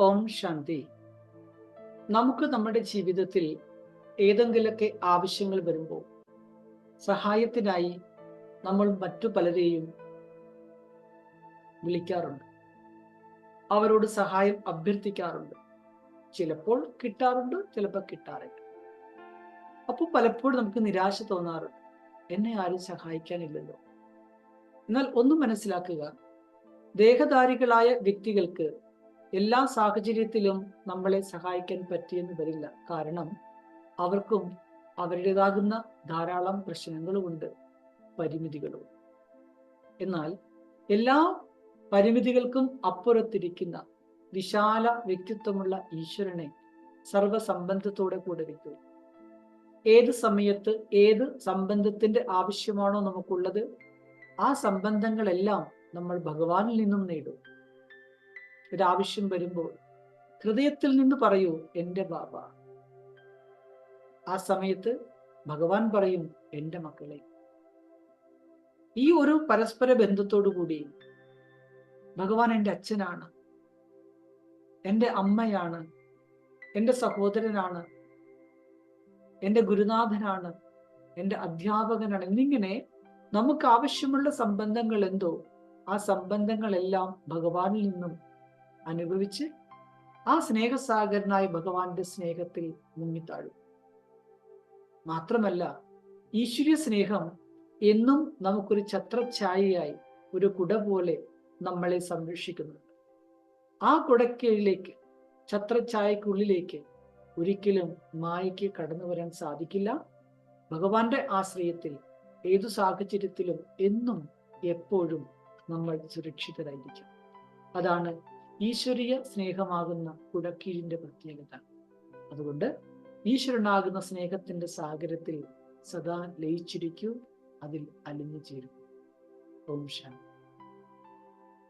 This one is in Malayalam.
ഓം ശാന്തി. നമുക്ക് നമ്മുടെ ജീവിതത്തിൽ ഏതെങ്കിലുമൊക്കെ ആവശ്യങ്ങൾ വരുമ്പോൾ സഹായത്തിനായി നമ്മൾ മറ്റു പലരെയും വിളിക്കാറുണ്ട്. അവരോട് സഹായം അഭ്യർത്ഥിക്കാറുണ്ട്. ചിലപ്പോൾ കിട്ടാറുണ്ട് ചിലപ്പോൾ കിട്ടാറില്ല. അപ്പോൾ പലപ്പോഴും നമുക്ക് നിരാശ തോന്നാറുണ്ട്. എന്നെ ആരും സഹായിക്കാനില്ലല്ലോ. എന്നാൽ ഒന്ന് മനസ്സിലാക്കുക ദേഹധാരികളായ വ്യക്തികൾക്ക് എല്ലാ സാഹചര്യത്തിലും നമ്മളെ സഹായിക്കാൻ പറ്റിയെന്ന് വരില്ല. കാരണം അവർക്കും അവരുടേതാകുന്ന ധാരാളം പ്രശ്നങ്ങളുമുണ്ട് പരിമിതികളും. എന്നാൽ എല്ലാ പരിമിതികൾക്കും അപ്പുറത്തിരിക്കുന്ന വിശാല വ്യക്തിത്വമുള്ള ഈശ്വരനെ സർവസംബന്ധത്തോടെ കൂടെ വയ്ക്കൂ ഏത് സമയത്ത് ഏത് സംബന്ധത്തിന്റെ ആവശ്യമാണോ നമുക്കുള്ളത് ആ സംബന്ധങ്ങളെല്ലാം നമ്മൾ ഭഗവാനിൽ നിന്നും നേടും. ഒരാവശ്യം വരുമ്പോൾ ഹൃദയത്തിൽ നിന്ന് പറയൂ എന്റെ ബാബ. ആ സമയത്ത് ഭഗവാൻ പറയും എന്റെ മക്കളെ. ഈ ഒരു പരസ്പര ബന്ധത്തോടു കൂടി ഭഗവാൻ എന്റെ അച്ഛനാണ് എന്റെ അമ്മയാണ് എന്റെ സഹോദരനാണ് എന്റെ ഗുരുനാഥനാണ് എന്റെ അധ്യാപകനാണ്. എന്നിങ്ങനെ നമുക്ക് ആവശ്യമുള്ള സംബന്ധങ്ങൾ എന്തോ ആ സംബന്ധങ്ങളെല്ലാം ഭഗവാനിൽ നിന്നും അനുഭവിച്ച് ആ സ്നേഹസാഗരനായ ഭഗവാന്റെ സ്നേഹത്തിൽ മുങ്ങിത്താഴും. മാത്രമല്ല ഈശ്വര്യ സ്നേഹം എന്നും നമുക്കൊരു ഛത്രഛായയായി ഒരു കുട പോലെ നമ്മളെ സംരക്ഷിക്കുന്നുണ്ട്. ആ കുടക്കീഴിലേക്ക് ഛത്രഛായക്കുള്ളിലേക്ക് ഒരിക്കലും മായയ്ക്ക് കടന്നു വരാൻ സാധിക്കില്ല. ഭഗവാന്റെ ആശ്രയത്തിൽ ഏതു സാഹചര്യത്തിലും എന്നും എപ്പോഴും നമ്മൾ സുരക്ഷിതരായിരിക്കും. അതാണ് ഈശ്വരീയ സ്നേഹമാകുന്ന കുടക്കീഴിന്റെ പ്രത്യേകത. അതുകൊണ്ട് ഈശ്വരനാകുന്ന സ്നേഹത്തിന്റെ സാഗരത്തിൽ സദാ ലയിച്ചിരിക്കൂ അതിൽ അലിഞ്ഞു ചേരും ഓം ശാന്തി.